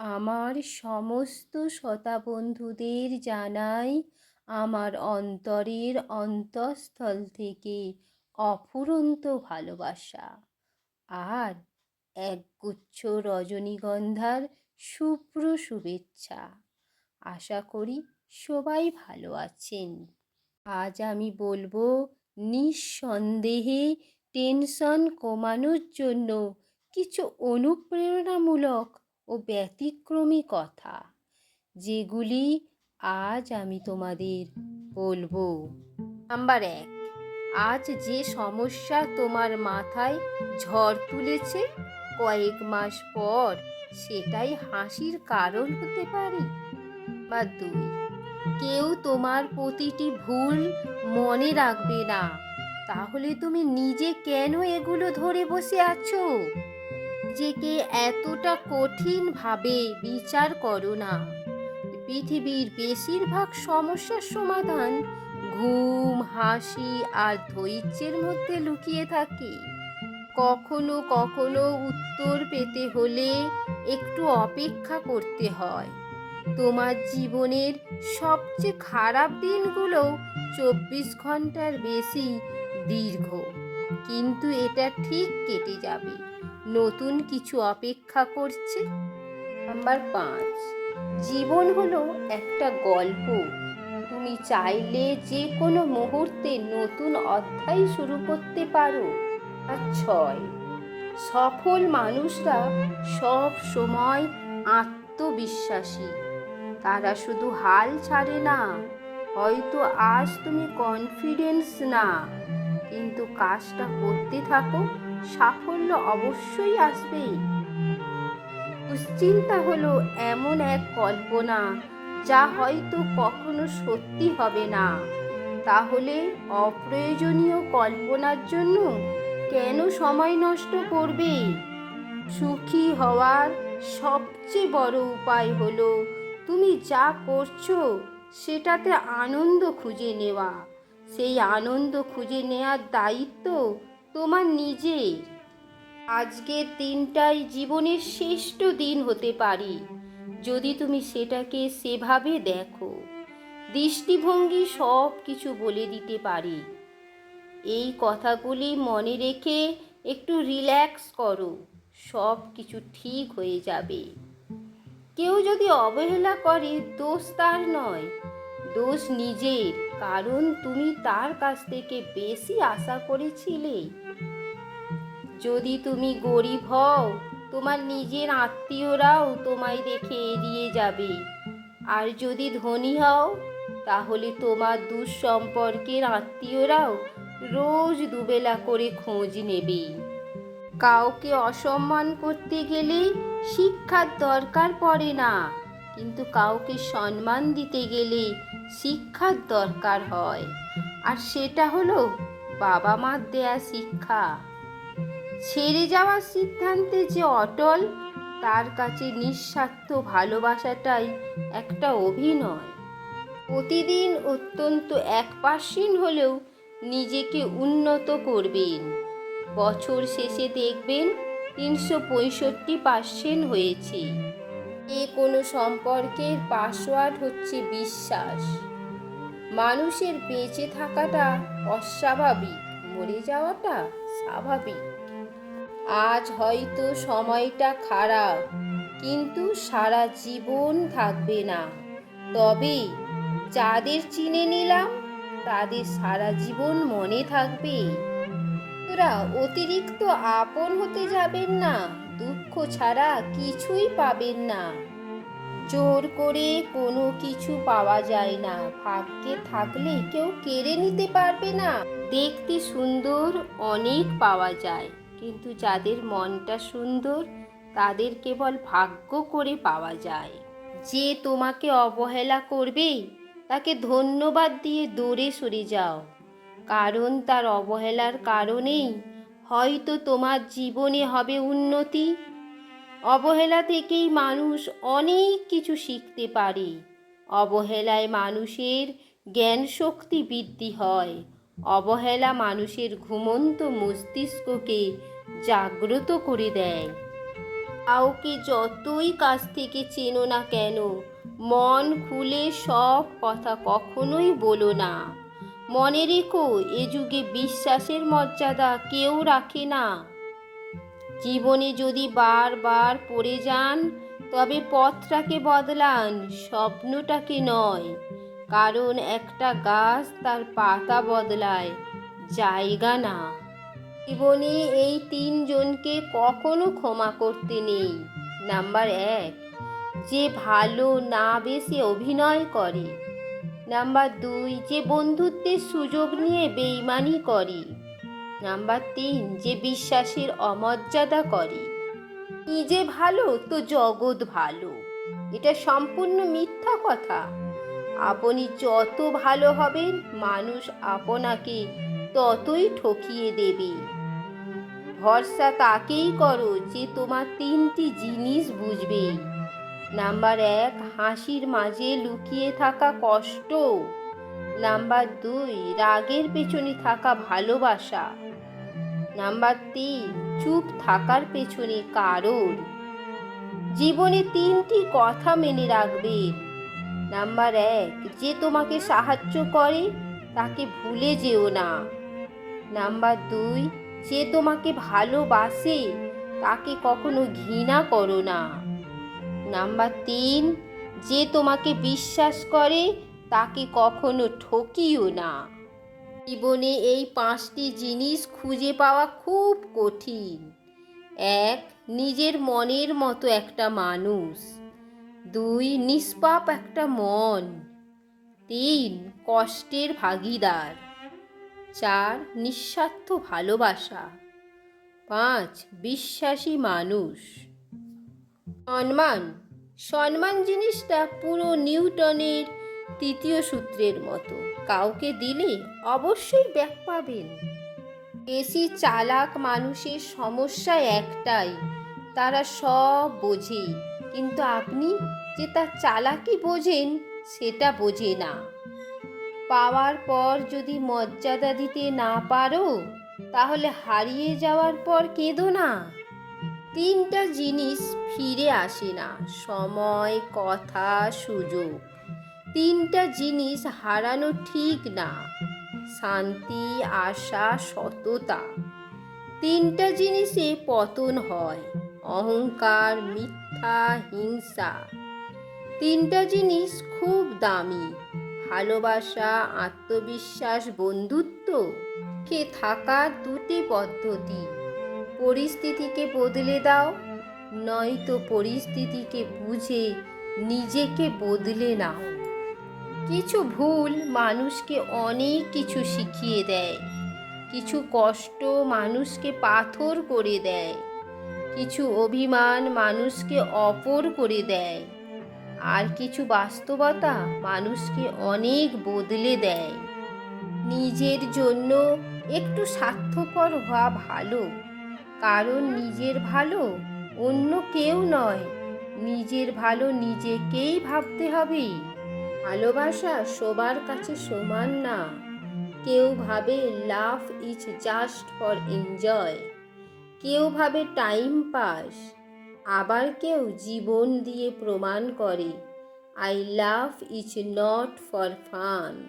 আমার সমস্ত শ্রোতা বন্ধুদের জানাই আমার অন্তরের অন্তঃস্থল থেকে অফুরন্ত ভালোবাসা। আর একগুচ্ছ রজনীগন্ধার শুভ্র শুভেচ্ছা। আশা করি সবাই ভালো আছেন। আজ আমি বলব, নিঃসন্দেহে টেনশন কমানোর জন্য কিছু অনুপ্রেরণামূলক ও ব্যতিক্রমী কথা, যেগুলি আজ আমি তোমাদের বলব। নাম্বার এক, আজ যে সমস্যা তোমার মাথায় ঝড় তুলেছে, কয়েক মাস পর সেটাই হাসির কারণ হতে পারে। বা দুই, কেউ তোমার প্রতিটি ভুল মনে রাখবে না, তাহলে তুমি নিজে কেন এগুলো ধরে বসে আছো? নিজেকে এতটা কঠিনভাবে বিচার করো না। পৃথিবীর বেশিরভাগ সমস্যার সমাধান ঘুম, হাসি আর ধৈর্যের মধ্যে লুকিয়ে থাকে। কখনো কখনো উত্তর পেতে হলে একটু অপেক্ষা করতে হয়। তোমার জীবনের সবচেয়ে খারাপ দিনগুলো চব্বিশ ঘণ্টার বেশি দীর্ঘ, কিন্তু এটা ঠিক কেটে যাবে। নতুন কিছু অপেক্ষা করছে? নাম্বার পাঁচ, জীবন হলো একটা গল্প। তুমি চাইলে যে কোনো মুহূর্তে নতুন অধ্যায় শুরু করতে পারো। আর ছয়, সফল মানুষরা সব সময় আত্মবিশ্বাসী। তারা শুধু হাল ছাড়ে না, হয়তো আজ তুমি কনফিডেন্স না, কিন্তু কাজটা করতে থাকো। সাফল্য অবশ্যই আসবে দুশ্চিন্তা হলো এমন এক কল্পনা যা হয়তো কখনো সত্যি হবে না। তাহলে অপ্রয়োজনীয় কল্পনার জন্য কেন সময় নষ্ট করবে? সুখী হওয়ার সবচেয়ে বড় উপায় হলো তুমি যা করছ সেটাতে আনন্দ খুঁজে নেওয়া। সেই আনন্দ খুঁজে নেওয়ার দায়িত্ব তোমার নিজের আজকের দিনটাই জীবনের শ্রেষ্ঠ দিন হতে পারে। যদি তুমি সেটাকে সেভাবে দেখো, দৃষ্টিভঙ্গি সব কিছু বলে দিতে পারে। এই কথাগুলি মনে রেখে একটু রিল্যাক্স করো সব কিছু ঠিক হয়ে যাবে। কেউ যদি অবহেলা করে, দোষ তার নয়। দোষ নিজের। কারণ তুমি তার কাছ থেকে বেশি আশা করেছিলে। যদি তুমি গরিব হও, তোমার নিজের আত্মীয়রাও তোমায় দেখে এড়িয়ে যাবে। আর যদি ধনী হও, তাহলে তোমার দুঃসম্পর্কের আত্মীয়রাও রোজ দুবেলা করে খোঁজ নেবে। কাউকে অসম্মান করতে গেলে শিক্ষার দরকার পড়ে না, কিন্তু কাউকে সম্মান দিতে গেলে শিক্ষার দরকার হয়। আর সেটা হলো বাবা মার দেয়া শিক্ষা। ছেড়ে যাওয়ার সিদ্ধান্তে যে অটল, তার কাছে নিঃস্বার্থ ভালোবাসাটাই একটা অভিনয়। প্রতিদিন অত্যন্ত এক পার্সেন্ট হলেও নিজেকে উন্নত করবেন। বছর শেষে দেখবেন তিনশো পঁয়ষট্টি পার্সেন্ট হয়েছে। এ কোনো সম্পর্কের পাসওয়ার্ড হচ্ছে বিশ্বাস। মানুষের বেঁচে থাকাটা অস্বাভাবিক, মরে যাওয়াটা স্বাভাবিক। আজ হয়তো সময়টা খারাপ, কিন্তু সারা জীবন থাকবে না। তবে যাদের চিনে নিলাম, তাদের সারা জীবন মনে থাকবে। তোরা অতিরিক্ত আপন হতে যাবেন না। দুঃখ ছাড়া কিছুই পাবেন না। জোর করে কোনো কিছু পাওয়া যায় না। ভাগ্যে থাকলে কেউ কেড়ে নিতে পারবে না। দেখতে সুন্দর অনেক পাওয়া যায়। কিন্তু যাদের মনটা সুন্দর, তাদের কেবল ভাগ্য করে পাওয়া যায়। যে তোমাকে অবহেলা করবে, তাকে ধন্যবাদ দিয়ে দূরে সরে যাও। কারণ তার অবহেলার কারণেই হয়তো তোমার জীবনে হবে উন্নতি। অবহেলা থেকেই মানুষ অনেক কিছু শিখতে পারে। অবহেলায় মানুষের জ্ঞান শক্তি বৃদ্ধি হয়। অবহেলা মানুষের ঘুমন্ত মস্তিষ্ককে জাগ্রত করে দেয়। কাউকে যতই কাছ থেকে চেনো না কেন, মন খুলে সব কথা কখনোই বলো না। মনে রেখো, এ যুগে বিশ্বাসের মর্যাদা কেউ রাখে না। জীবনে যদি বারবার পড়ে যান, তবে পথটাকে বদলান, স্বপ্নটাকে নয়। কারণ একটা গাছ তার পাতা বদলায়, জায়গা না। জীবনে এই তিনজনকে কখনো ক্ষমা করতে নেই। নাম্বার এক, যে ভালো না বেশি অভিনয় করে। নাম্বার দুই, যে বন্ধুত্বের সুযোগ নিয়ে বেইমানি করে। নাম্বার তিন, যে বিশ্বাসের অমর্যাদা করে। নিজে ভালো, তো জগৎ ভালো। এটা সম্পূর্ণ মিথ্যা কথা। আপনি যত ভালো হবেন, মানুষ আপনাকে ততই ঠকিয়ে দেবে। ভরসা তাকেই করো যে তোমার তিনটি জিনিস বুঝবে। নাম্বার এক, হাসির মাঝে লুকিয়ে থাকা কষ্ট। নাম্বার দুই, রাগের পেছনে থাকা ভালোবাসা। নাম্বার তিন, চুপ থাকার পেছনে কারণ জীবনে তিনটি কথা মেনে রাখবে। নাম্বার এক, যে তোমাকে সাহায্য করে, তাকে ভুলে যেও না। নাম্বার দুই, যে তোমাকে ভালোবাসে, তাকে কখনো ঘৃণা করো না। নাম্বার তিন, যে তোমাকে বিশ্বাস করে, তাকে কখনো ঠকিও না। জীবনে এই পাঁচটি জিনিস খুঁজে পাওয়া খুব কঠিন। এক, নিজের মনের মতো একটা মানুষ। দুই, নিষ্পাপ একটা মন। তিন, কষ্টের ভাগিদার। চার, নিঃস্বার্থ ভালোবাসা। পাঁচ, বিশ্বাসী মানুষ। সম্মান সম্মান জিনিসটা পুরো নিউটনের তৃতীয় সূত্রের মতো। কাউকে দিলে অবশ্যই ব্যাক পাবেন। বেশি চালাক মানুষের সমস্যা একটাই, তারা সব বোঝে। কিন্তু আপনি যে তার চালাকি বোঝেন, সেটা বোঝে না। পাওয়ার পর যদি মর্যাদা দিতে না পারো, তাহলে হারিয়ে যাওয়ার পর কেঁদো না। তিনটা জিনিস ফিরে আসে না। সময়, কথা, সুযোগ। তিনটা জিনিস হারানো ঠিক না। শান্তি, আশা, সততা। তিনটা জিনিসে পতন হয়। অহংকার, মিথ্যা, হিংসা। তিনটা জিনিস খুব দামি। ভালোবাসা, আত্মবিশ্বাস, বন্ধুত্ব। কে থাকার দুটি পদ্ধতি। পরিস্থিতিকে বদলে দাও। নয়তো পরিস্থিতিকে বুঝে নিজেকে বদলে নাও। কিছু ভুল মানুষকে অনেক কিছু শিখিয়ে দেয়। কিছু কষ্ট মানুষকে পাথর করে দেয়। কিছু অভিমান মানুষকে অপর করে দেয়। আর কিছু বাস্তবতা মানুষকে অনেক বদলে দেয়। নিজের জন্য একটু স্বার্থপর হওয়া ভালো। কারণ নিজের ভালো অন্য কেউ নয়। নিজের ভালো নিজেকেই ভাবতে হবে। ভালোবাসা সবার কাছে সমান না। কেউ ভাবে love is just for enjoy. কেউ ভাবে টাইম পাস। আবার কেউ জীবন দিয়ে প্রমাণ করে, I love is not for fun.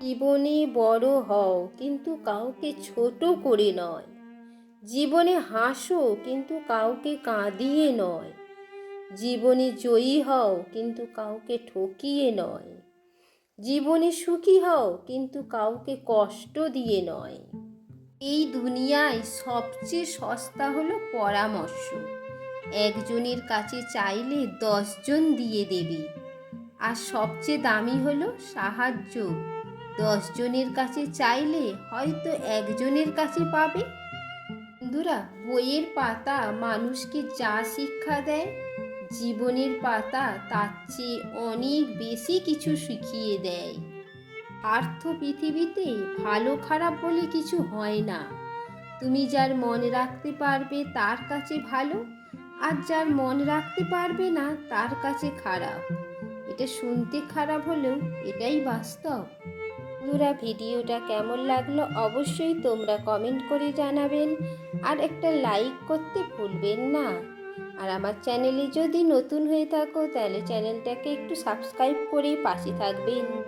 জীবনে বড় হও, কিন্তু কাউকে ছোট করে নয়। জীবনে হাসো, কিন্তু কাউকে কাঁদিয়ে নয়। জীবনে জয়ী হও, কিন্তু কাউকে ঠকিয়ে নয়। জীবনে সুখী হও, কিন্তু কাউকে কষ্ট দিয়ে নয়। এই দুনিয়ায় সবচেয়ে সস্তা হলো পরামর্শ। একজনের কাছে চাইলে দশজন দিয়ে দেবে। আর সবচেয়ে দামি হলো সাহায্য। দশজনের কাছে চাইলে হয়তো একজনের কাছে পাবে। বন্ধুরা, বইয়ের পাতা মানুষকে যা শিক্ষা দেয়, জীবনের পাতা তার চেয়ে অনেক বেশি কিছু শিখিয়ে দেয়। পার্থ পৃথিবীতে ভালো খারাপ বলে কিছু হয় না। তুমি যার মনে রাখতে পারবে তার কাছে ভালো, আর যার মন রাখতে পারবে না তার কাছে খারাপ। এটা শুনতে খারাপ হলেও এটাই বাস্তব। বন্ধুরা, ভিডিওটা কেমন লাগল অবশ্যই তোমরা কমেন্ট করে জানাবেন। আর একটা লাইক করতে ভুলবেন না। আর আমার চ্যানেলে যদি নতুন হয়ে থাকো, তাহলে চ্যানেলটাকে একটু সাবস্ক্রাইব করে পাশে থাকবেন।